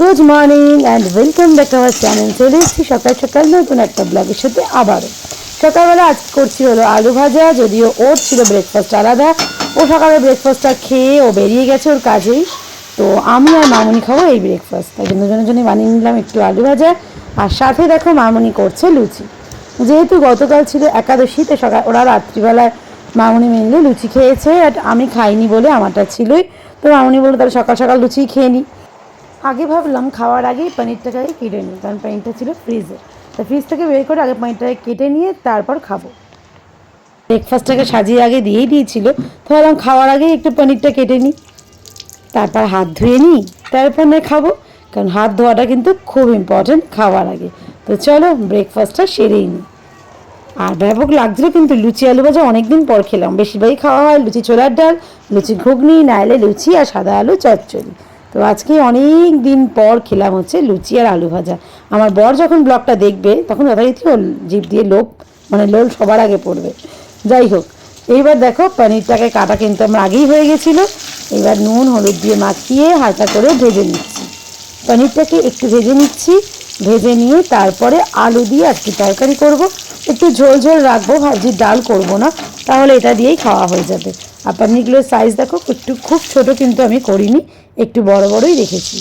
Good morning and welcome back to our channel চলে এসেছি সকাল সকাল নতুন একটা ব্লগের সাথে আবারও। সকালবেলা আজ করছি হলো আলু ভাজা, যদিও ওর ছিল ব্রেকফাস্ট আলাদা। ও সকালে ব্রেকফাস্টটা খেয়ে ও বেরিয়ে গেছে ওর কাজেই। তো আমি আর মামনি খাব এই ব্রেকফাস্ট তাই জন্য জন্য জন্য বানিয়ে নিলাম একটু আলু ভাজা। আর সাথে দেখো মামনি করছে লুচি। যেহেতু গতকাল ছিল একাদশী, তো সকাল ওরা রাত্রিবেলায় মামনি মেনলি লুচি খেয়েছে। আর আমি খাইনি বলে আমারটা ছিলই। তো মামনি বলল, তাহলে সকাল সকাল লুচি খেয়ে নিই আগে ভাবলাম খাওয়ার আগেই পনিরটাকে আগে কেটে নিই, কারণ পনিরটা ছিল ফ্রিজে তো ফ্রিজ থেকে বের করে আগে পনিরটাকে কেটে নিয়ে তারপর খাব। ব্রেকফাস্টটাকে সাজিয়ে আগে দিয়েই দিয়েছিল, তো ভাবলাম খাওয়ার আগেই একটু পনিরটা কেটে নিই। তারপর হাত ধুয়ে নিই, তারপর না খাব, কারণ হাত ধোয়াটা কিন্তু খুব ইম্পর্টেন্ট খাওয়ার আগে। তো চলো ব্রেকফাস্টটা সেরেই নিই। আর ব্যাপক লাগছিল কিন্তু লুচি আলু ভাজা অনেকদিন পর খেলাম। বেশিরভাগই খাওয়া হয় লুচি ছোলার ডাল, লুচি ঘুগনি, নাইলে লুচি আর সাদা আলু চচ্চড়ি। তো আজকে অনেক দিন পর খেলাম হচ্ছে লুচি আর আলু ভাজা। আমার বর যখন ব্লগটা দেখবে, তখন যথারীতি ওর জিভ দিয়ে লোভ মানে লোল সবার আগে পড়বে। যাই হোক, এইবার দেখো পনিরটাকে কাটা কিন্তু আমার আগেই হয়ে গেছিল। এবার নুন, হলুদ দিয়ে মাখিয়ে হালকা করে ভেজে নিচ্ছি। পনিরটাকে একটু ভেজে নিচ্ছি। ভেজে নিয়ে তারপরে আলু দিয়ে আজকে তরকারি করব। একটু ঝোল ঝোল রাখব, ভাবছি ডাল করব না, তাহলে এটা দিয়েই খাওয়া হয়ে যাবে। আর পনিরগুলোর সাইজ দেখো, একটু খুব ছোট কিন্তু আমি করিনি। একটু বড় বড়ই রেখেছি।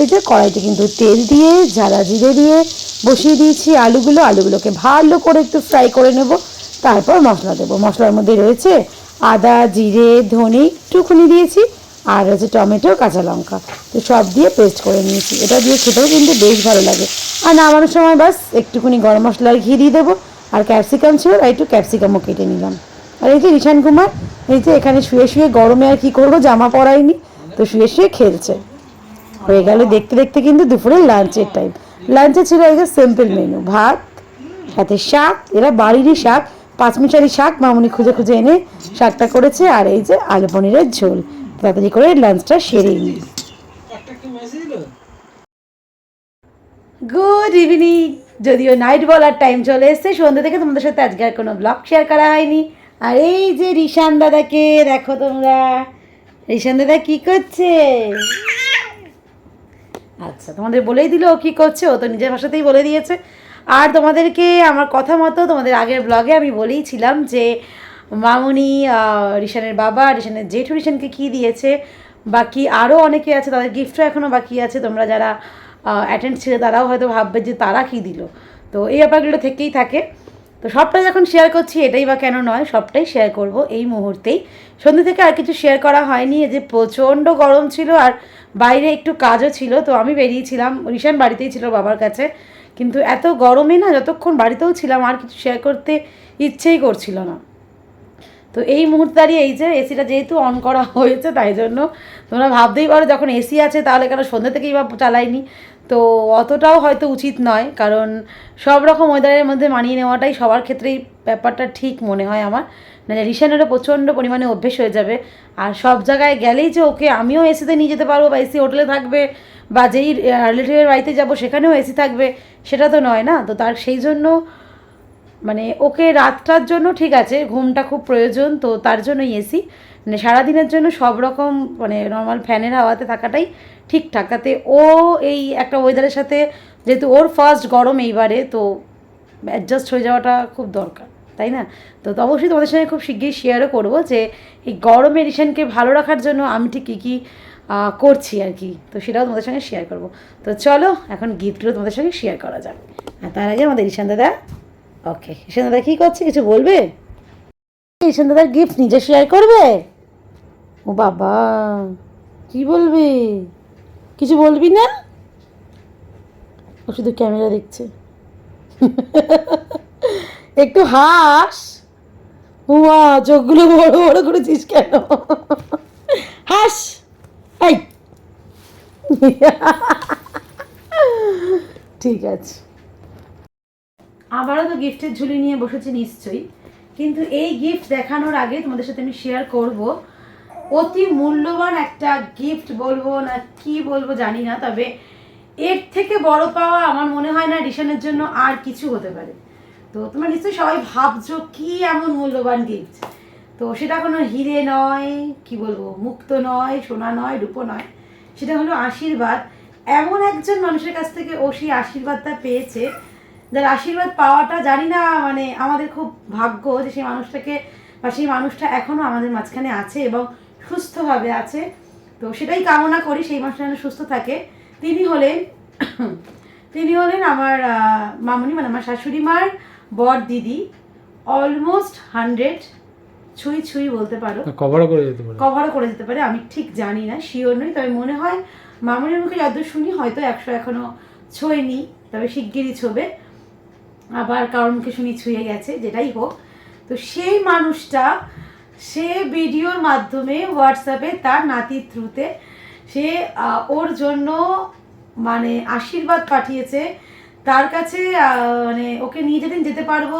এই যে কড়াইতে কিন্তু তেল দিয়ে ঝালা জিরে দিয়ে বসিয়ে দিয়েছি আলুগুলো। আলুগুলোকে ভালো করে একটু ফ্রাই করে নেব। তারপর মশলা দেবো। মশলার মধ্যে রয়েছে আদা, জিরে, ধনে একটুখানি দিয়েছি। আর হচ্ছে টমেটো, কাঁচা লঙ্কা। তো সব দিয়ে পেস্ট করে নিয়েছি। এটা দিয়ে খেতেও কিন্তু বেশ ভালো লাগে। আর নামানোর সময় বাস একটুখানি গরম মশলার ঘি দিয়ে দেবো। আর ক্যাপসিকাম ছিল আর একটু ক্যাপসিকামও কেটে নিলাম। আর এই যে রিশান কুমার, এই যে এখানে শুয়ে শুয়ে গরমে আর কি করব? জামা পরাইনি। তো শুয়ে শুয়ে খেলছে। হয়ে গেল দেখতে দেখতে কিন্তু দুপুরে লাঞ্চের টাইম লাঞ্চে ছিল যে সিম্পল মেনু ভাত, সাথে শাক, এরা বাড়িরই শাক পাঁচমিশালি শাক, মামুনি খুঁজে খুঁজে এনে শাকটা করেছে, আর এই যে আলু পনিরের ঝোল। তাড়াতাড়ি করে লাঞ্চটা সেরে নিই। গুড ইভিনিং যদিও নাইট বলার টাইম চলে এসছে, সন্ধ্যে থেকে তোমাদের সাথে আজকে আর কোনো ব্লগ শেয়ার করা হয়নি। আর এই যে রিশান দাদাকে, দেখো তোমরা। রিশান দাদা কি করছে? আচ্ছা তোমাদের বলেই দিল ও কী করছে, ও তো নিজের ভাষাতেই বলে দিয়েছে। আর তোমাদেরকে আমার কথা মতো তোমাদের আগের ব্লগে আমি বলেইছিলাম যে, মামুনি রিশানের বাবা রিশানের জেঠু রিশানকে কী দিয়েছে, বাকি আরও অনেকে আছে, তাদের গিফটও এখনও বাকি আছে, তোমরা যারা অ্যাটেন্ড ছিল তারাও হয়তো ভাববে যে তারা কী দিল। তো এই ব্যাপারগুলো থেকেই থাকে। তো সবটা যখন শেয়ার করছি, এটাই বা কেন নয়, সবটাই শেয়ার করব এই মুহূর্তেই। সন্ধ্যে থেকে আর কিছু শেয়ার করা হয়নি। যে প্রচণ্ড গরম ছিল আর বাইরে একটু কাজও ছিল, তো আমি বেরিয়েছিলাম। রিশান বাড়িতেই ছিল বাবার কাছে। কিন্তু এত গরমে না যতক্ষণ বাড়িতেও ছিলাম, আর কিছু শেয়ার করতে ইচ্ছেই করছিল না। তো এই মুহূর্তে দাঁড়িয়ে এই যে এসিটা যেহেতু অন করা হয়েছে, তাই জন্য তোমরা ভাবতেই পারো যখন এসি আছে তাহলে কেন সন্ধ্যে থেকেই বা চালাইনি? তো অতটাও হয়তো উচিত নয়, কারণ সব রকম ওয়েদারের মধ্যে মানিয়ে নেওয়াটাই সবার ক্ষেত্রেই ব্যাপারটা ঠিক মনে হয় আমার। মানে রিসেন্টেরও প্রচণ্ড পরিমাণে অভ্যেস হয়ে যাবে। আর সব জায়গায় গেলেই যে ওকে আমিও এসিতে নিয়ে যেতে পারব বা এসি হোটেলে থাকবে বা যেই রিলেটিভের বাড়িতে যাব সেখানেও এসি থাকবে, সেটা তো নয় না? তো তার সেই জন্য মানে ওকে রাতটার জন্য ঠিক আছে, ঘুমটা খুব প্রয়োজন, তো তার জন্যই এসি মানে সারাদিনের জন্য সব রকম মানে নর্মাল ফ্যানের হাওয়াতে থাকাটাই ঠিকঠাক। তাতে ও এই একটা ওয়েদারের সাথে, যেহেতু ওর ফার্স্ট গরম এইবারে, তো অ্যাডজাস্ট হয়ে যাওয়াটা খুব দরকার। তাই না? তো অবশ্যই তোমাদের সঙ্গে খুব শিগগিরই শেয়ারও করব যে এই গরমে রিসেন্টকে ভালো রাখার জন্য আমি ঠিক কী কী করছি আর কি। তো সেটাও তোমাদের সঙ্গে শেয়ার করব। তো চলো, এখন গিফটগুলো তোমাদের সঙ্গে শেয়ার করা যাক। আর তার আগে আমাদের ঈশান দাদা। ওকে ঈশান দাদা কী করছে? কিছু বলবে? ঈশান দাদার গিফট নিজে শেয়ার করবে? ও বাবা, কি বলবে? কিছু বলবি না? ও শুধু ক্যামেরা দেখছে। একটু হাস। উমা চোখগুলো বড় বড় করেছিস কেন? হাস। এই। ঠিক আছে। আবারও তো গিফটের ঝুলি নিয়ে বসেছি নিশ্চয়ই। কিন্তু এই গিফট দেখানোর আগে তোমাদের সাথে আমি শেয়ার করব। অতি মূল্যবান একটা গিফট বলব না কি বলব জানি না, তবে এর থেকে বড় পাওয়া আমার মনে হয় না রিশানের জন্য আর কিছু হতে পারে। তো তোমরা নিশ্চয়ই সবাই ভাবছ কি এমন মূল্যবান গিফট তো সেটা কোনো হিরে নয়, কি বলব, মুক্ত নয়, সোনা নয়, রূপো নয়। সেটা হলো আশীর্বাদ। এমন একজন মানুষের কাছ থেকে ও সেই আশীর্বাদটা পেয়েছে, যার আশীর্বাদ পাওয়াটা জানি না মানে আমাদের খুব ভাগ্য যে সেই মানুষটাকে বা সেই মানুষটা এখনও আমাদের মাঝখানে আছে এবং সুস্থভাবে আছে। তো সেটাই কামনা করি সেই মানুষটা যেন সুস্থ থাকে। তিনি হলেন তিনি হলেন আমার মামুনি মানে আমার শাশুড়ি মার বর দিদি অলমোস্ট হান্ড্রেড ছুঁই ছুঁই বলতে পারো। কভারও করে যেতে পারে। কভারও করে যেতে পারে আমি ঠিক জানি না শিওর নই তবে মনে হয় মামুনের মুখে যতদূর শুনি হয়তো একশো এখনও ছোঁয়নি তবে শিগগিরই ছোবে। আবার কারোর মুখে শুনি ছুঁয়ে গেছে যেটাই হোক। তো সেই মানুষটা সে ভিডিওর মাধ্যমে হোয়াটসঅ্যাপে তার নাতির থ্রুতে সে ওর জন্য মানে আশীর্বাদ পাঠিয়েছে তার কাছে মানে ওকে নিয়ে যেদিন যেতে পারব,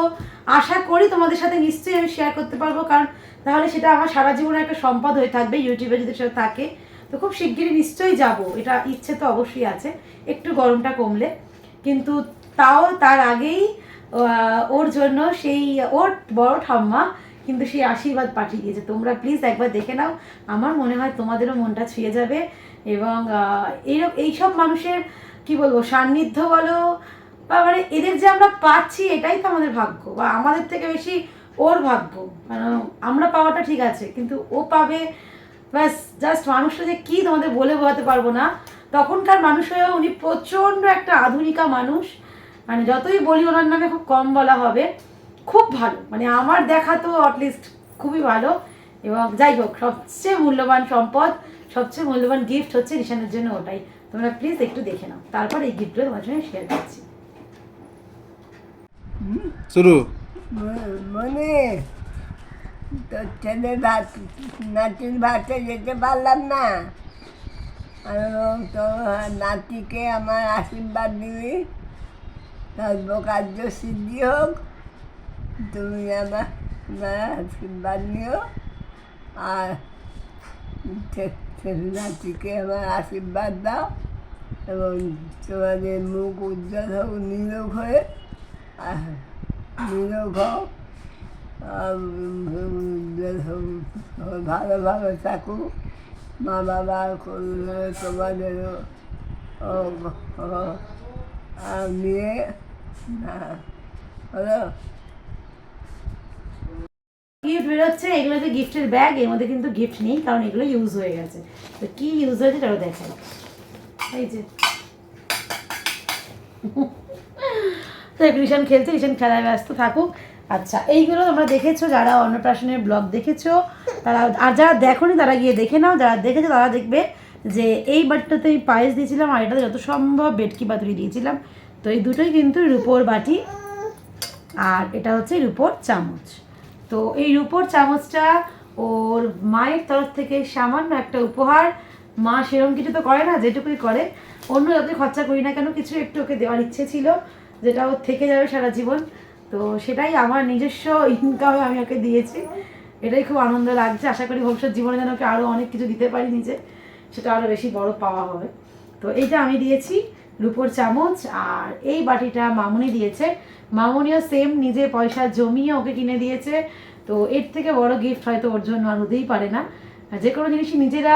আশা করি তোমাদের সাথে নিশ্চয়ই আমি শেয়ার করতে পারব, কারণ তাহলে সেটা আমার সারা জীবনের একটা সম্পদ হয়ে থাকবে, ইউটিউবে যদি সেটা থাকে। তো খুব শিগগিরই নিশ্চয়ই যাব, এটা ইচ্ছে তো অবশ্যই আছে, একটু গরমটা কমলে। কিন্তু তাও তার আগেই ওর জন্য সেই, ওর বড় ঠাম্মা কিন্তু সেই আশীর্বাদ পাঠিয়ে দিয়েছে। তোমরা প্লিজ একবার দেখে নাও, আমার মনে হয় তোমাদেরও মনটা ছুঁয়ে যাবে এবং এইরকম এইসব মানুষের কি বলব, সান্নিধ্য বলো বা মানে এদের যে আমরা পাচ্ছি এটাই তো আমাদের ভাগ্য বা আমাদের থেকে বেশি ওর ভাগ্য। কারণ আমরা পাওয়াটা ঠিক আছে, কিন্তু ও পাবে, ব্যাস জাস্ট মানুষটা যে কি তোমাদের বলে বোঝাতে পারব না। তখনকার মানুষ হয়েও উনি প্রচণ্ড একটা আধুনিকা মানুষ। মানে যতই বলি ওনার নামে খুব কম বলা হবে। খুব ভালো মানে আমার দেখা তো অটলিস্ট খুবই ভালো। এবং যাই হোক, সবচেয়ে মূল্যবান সম্পদ, সবচেয়ে মূল্যবান গিফট হচ্ছে নিশানের জন্য ওটাই। তোমরা প্লিজ একটু দেখে নাও। তারপর এই গিফটগুলো তোমার সঙ্গে শেয়ার করছি। শুরু। মনে তোর ছেলে ভাত নাতির ভাতে যেতে পারলাম না। আর তো নাতিকে আমার আশীর্বাদ দিবি। সর্বকার্য সিদ্ধি হোক তুমি আমার আমার আশীর্বাদ নিও। আর নাতিকে আমার আশীর্বাদ দাও এবং তোমাদের মুখ উজ্জ্বল হোক নিরোগ হয়ে নিরোগ হোক আর উজ্জ্বল হোক ভালো ভালো থাকুক। মা বাবা ও- নিয়ে হ্যাঁ, হলো গিফট বেরোচ্ছে, এগুলো যে গিফটের ব্যাগ এর মধ্যে কিন্তু গিফট নেই, কারণ এগুলো ইউজ হয়ে গেছে। তো কি ইউজ হয়েছে সেটা দেখাই। এই যে। তো রিশান খেলছে রিশান খেলায় ব্যস্ত থাকুক। আচ্ছা এইগুলো তোমরা দেখেছ, যারা অন্নপ্রাশনের ব্লগ দেখেছ, তারা, আর যারা দেখোনি, তারা গিয়ে দেখে নাও। যারা দেখেছ, তারা দেখবে যে এই বাটিটাতে আমি পায়েস দিয়েছিলাম, আর এটাতে যত সম্ভব বেটকি পাতুরি দিয়েছিলাম। তো এই দুটোই কিন্তু রুপোর বাটি। আর এটা হচ্ছে রুপোর চামচ। তো এই রূপোর চামচটা ওর মায়ের তরফ থেকে সামান্য একটা উপহার। মা সেরকম কিছু তো করে না, যেটুকুই করে। অন্য যতই খরচা করি না কেন, কিছু একটু ওকে দেওয়ার ইচ্ছে ছিল, যেটা ওর থেকে যাবে সারা জীবন। তো সেটাই আমার নিজস্ব ইনকামে আমি ওকে দিয়েছি। এটাই খুব আনন্দ লাগছে। আশা করি ভবিষ্যৎ জীবনে যেন ওকে আরও অনেক কিছু দিতে পারি নিজে, সেটা আরও বেশি বড় পাওয়া হবে। তো এইটা আমি দিয়েছি। রূপোর চামচ আর এই বাটিটা মামুনি দিয়েছে। মামুনিও সেম নিজে পয়সা জমিয়ে ওকে কিনে দিয়েছে। তো এর থেকে বড় গিফট হয়তো ওর জন্য আর হতেই পারে না। যে কোনো জিনিসই নিজেরা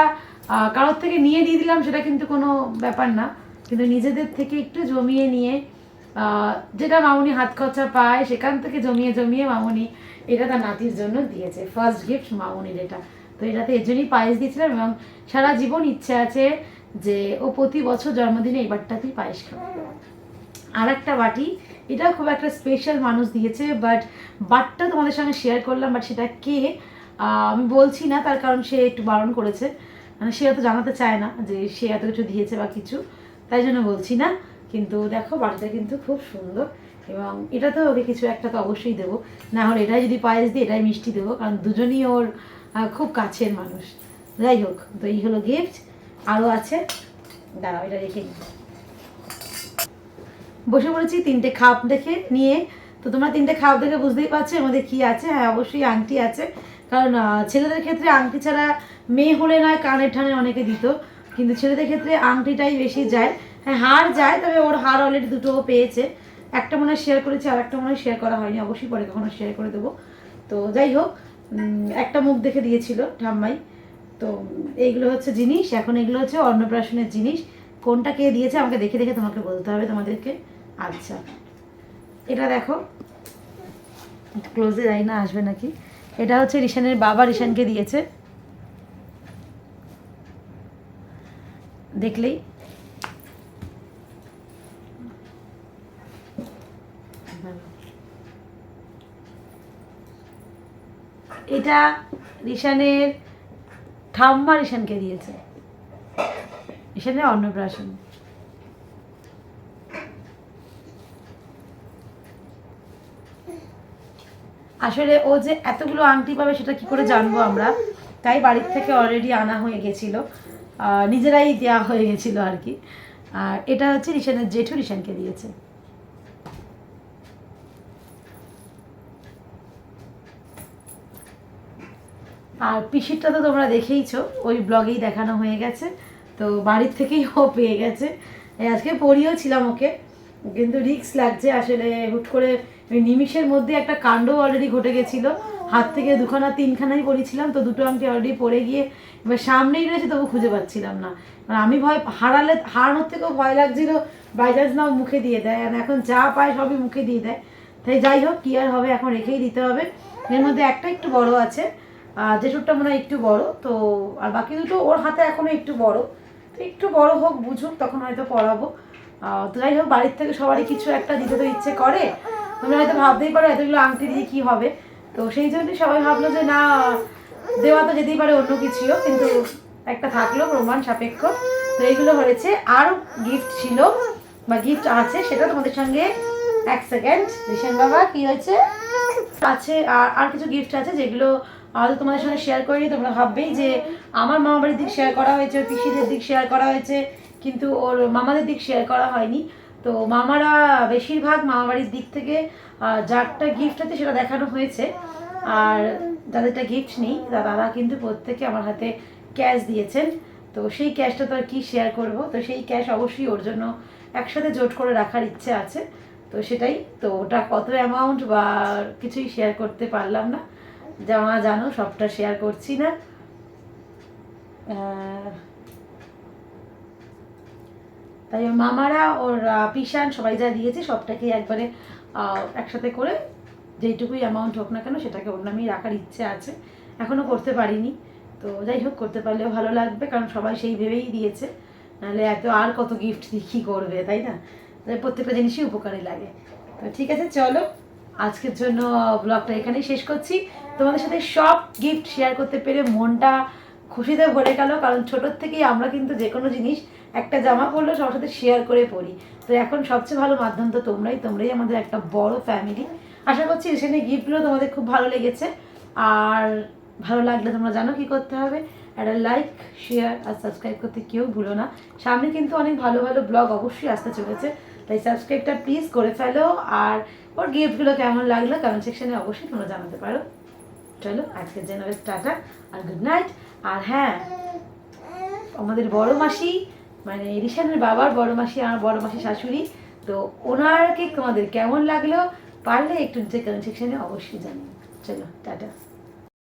কারোর থেকে নিয়ে দিয়ে দিলাম সেটা কিন্তু কোনো ব্যাপার না। কিন্তু নিজেদের থেকে একটু জমিয়ে নিয়ে যেটা মামুনি হাত খরচা পায় সেখান থেকে জমিয়ে জমিয়ে মামুনি এটা তার নাতির জন্য দিয়েছে। ফার্স্ট গিফট মামুনির এটা। তো এটাতে এর জন্যই পায়েস দিয়েছিলাম এবং সারা জীবন ইচ্ছে আছে যে ও প্রতি বছর জন্মদিনে এই বাটটাতেই পায়েস খাবে। আর একটা বাটি, এটা খুব একটা স্পেশাল মানুষ দিয়েছে বাট বাটটা তোমাদের সঙ্গে শেয়ার করলাম বাট সেটা কে আমি বলছি না, তার কারণ সে একটু বারণ করেছে। মানে সে এত জানাতে চায় না যে সে এত কিছু দিয়েছে বা কিছু, তাই জন্য বলছি না। কিন্তু দেখো, বাটিটা কিন্তু খুব সুন্দর এবং এটা তো ওকে কিছু একটা তো অবশ্যই দেবো। না হলে এটাই যদি পায়েস দিই, এটাই মিষ্টি দেবো, কারণ দুজনই ওর খুব কাছের মানুষ। যাই হোক, তো এই হলো গিফট আরও আছে। দাঁড়াও, এটা রেখে বসে পড়েছি, তিনটে খাপ দেখে নিয়ে। তো তোমরা তিনটে খাপ দেখে বুঝতেই পারছ আমাদের কি আছে। হ্যাঁ অবশ্যই আংটি আছে। কারণ ছেলেদের ক্ষেত্রে আংটি ছাড়া মেয়ে হলে নয়, কানের ঠানে অনেকে দিত। কিন্তু ছেলেদের ক্ষেত্রে আংটিটাই বেশি যায়। হ্যাঁ হার যায়, তবে ওর হার অলরেডি দুটো পেয়েছে। একটা মনে হয় শেয়ার করেছে আর একটা মনে হয় শেয়ার করা হয়নি। অবশ্যই পরে কখনো শেয়ার করে দেবো। তো যাই হোক একটা মুখ দেখে দিয়েছিল ঠাম্মাই। তো এইগুলো হচ্ছে জিনিস, এখন এগুলো হচ্ছে অন্নপ্রাশনের জিনিস। কোনটা কে দিয়েছে আমাকে দেখে দেখে তোমাকে বলতে হবে তোমাদেরকে। আচ্ছা এটা দেখো। ক্লোজে যাই না, আসবে নাকি? এটা হচ্ছে রিশানের বাবা রিশানকে দিয়েছে। দেখলেই। এটা রিশানের ঠাম্মা রিশানকে দিয়েছে। রিশানের অন্নপ্রাশন। আসলে ও যে এতগুলো আংটি পাবে সেটা কি করে জানব আমরা? তাই বাড়ির থেকে অলরেডি আনা হয়ে গেছিল। নিজেরাই দেওয়া হয়ে গেছিল আর কি। আর এটা হচ্ছে রিশানের জেঠু রিশানকে দিয়েছে। আর পিসিরটা তো তোমরা দেখেইছো, ওই ব্লগেই দেখানো হয়ে গেছে, তো বাড়ির থেকেই ও পেয়ে গেছে। আজকে পড়িয়েও ছিলাম ওকে, কিন্তু রিক্স লাগছে আসলে, হুট করে নিমিষের মধ্যে একটা কাণ্ড অলরেডি ঘটে গেছিল। হাত থেকে দুখানা, তিনখানাই পড়েছিলাম, তো দুটো আংটি অলরেডি পড়ে গিয়ে এবার সামনেই রয়েছে, তবু খুঁজে পাচ্ছিলাম না। মানে আমি ভয়, হারালে, হারানোর থেকেও ভয় লাগছিল বাই চান্স নাও মুখে দিয়ে দেয়, আর এখন যা পায় সবই মুখে দিয়ে দেয়। তাই যাই হোক, কি আর হবে, এখন রেখেই দিতে হবে। এর মধ্যে একটা একটু বড় আছে যেটুকটা মনে হয় একটু বড়, তো আর বাকি দুটো ওর হাতে এখনও একটু বড়। তো একটু বড় হোক, বুঝুক, তখন হয়তো পড়াবো। তো যাই হোক, বাড়ির থেকে সবারই কিছু একটা দিতে তো ইচ্ছে করে। তোমরা হয়তো ভাবতেই পারো এতগুলো আংটি দিয়ে কী হবে। তো সেই জন্যই সবাই ভাবলো যে না, দেওয়া তো যেতেই পারে অন্য কিছুও, কিন্তু একটা থাকল প্রমাণ সাপেক্ষ। তো এইগুলো হয়েছে। আরও গিফট ছিল, বা গিফট আছে, সেটা তোমাদের সঙ্গে এক সেকেন্ড রিশান বাবা, কি হয়েছে? আছে, আর আর কিছু গিফট আছে যেগুলো হয়তো তোমাদের সঙ্গে শেয়ার করিনি, তোমরা ভাববেই যে আমার মামা বাড়ির দিক শেয়ার করা হয়েছে, ওর পিসিদের দিক শেয়ার করা হয়েছে, কিন্তু ওর মামাদের দিক শেয়ার করা হয়নি। তো মামারা বেশিরভাগ মামা বাড়ির দিক থেকে যারটা গিফট আছে সেটা দেখানো হয়েছে। আর যাদেরটা গিফট নেই, তারা কিন্তু প্রত্যেকে আমার হাতে ক্যাশ দিয়েছেন। তো সেই ক্যাশটা তো আর কি শেয়ার করব? তো সেই ক্যাশ অবশ্যই ওর জন্য একসাথে জোট করে রাখার ইচ্ছে আছে। তো সেটাই, তো ওটা কত অ্যামাউন্ট বা কিছুই শেয়ার করতে পারলাম না। জানা জানো, সবটা শেয়ার করছি না। তাই ওর মামারা, ওর পিসান সবাই যা দিয়েছে, সবটাকে একবারে একসাথে করে যেইটুকুই অ্যামাউন্ট হোক না কেন, সেটাকে ওর নামেই রাখার ইচ্ছে আছে। এখনও করতে পারিনি। তো যাই হোক, করতে পারলেও ভালো লাগবে, কারণ সবাই সেই ভেবেই দিয়েছে। নাহলে এত আর কত গিফট কী করবে, তাই না? প্রত্যেকটা জিনিসই উপকারে লাগে। তো ঠিক আছে, চলো। আজকের জন্য ব্লগটা এখানেই শেষ করছি। তোমাদের সাথে সব গিফট শেয়ার করতে পেরে মনটা খুশিতে ভরে গেল, কারণ ছোটোর থেকেই আমরা কিন্তু যে কোনো জিনিস একটা জামা পরলেও সবার সাথে শেয়ার করে পরি তো এখন সবচেয়ে ভালো মাধ্যম তো তোমরাই তোমরাই আমাদের একটা বড় ফ্যামিলি আশা করছি এখানে গিফটগুলো তোমাদের খুব ভালো লেগেছে। আর ভালো লাগলে তোমরা জানো কি করতে হবে। একটা লাইক শেয়ার আর সাবস্ক্রাইব করতে কেউ ভুলো না। সামনে কিন্তু অনেক ভালো ভালো ব্লগ অবশ্যই আসতে চলেছে। তাই সাবস্ক্রাইবটা প্লিজ করে ফেলো আর ওর গিফটগুলো কেমন লাগল কমেন্ট সেকশনে অবশ্যই তোমরা জানাতে পারো। চলো, আজকের জন্য টাটা আর গুড নাইট আর হ্যাঁ আমাদের বড় মাসি মানে রিশানের বাবার বড় মাসি, আমার বড় মাসি শাশুড়ি, তো ওনারকে তোমাদের কেমন লাগল পারলে একটু নিচে কমেন্ট সেকশনে অবশ্যই জানিও। চলো, টাটা।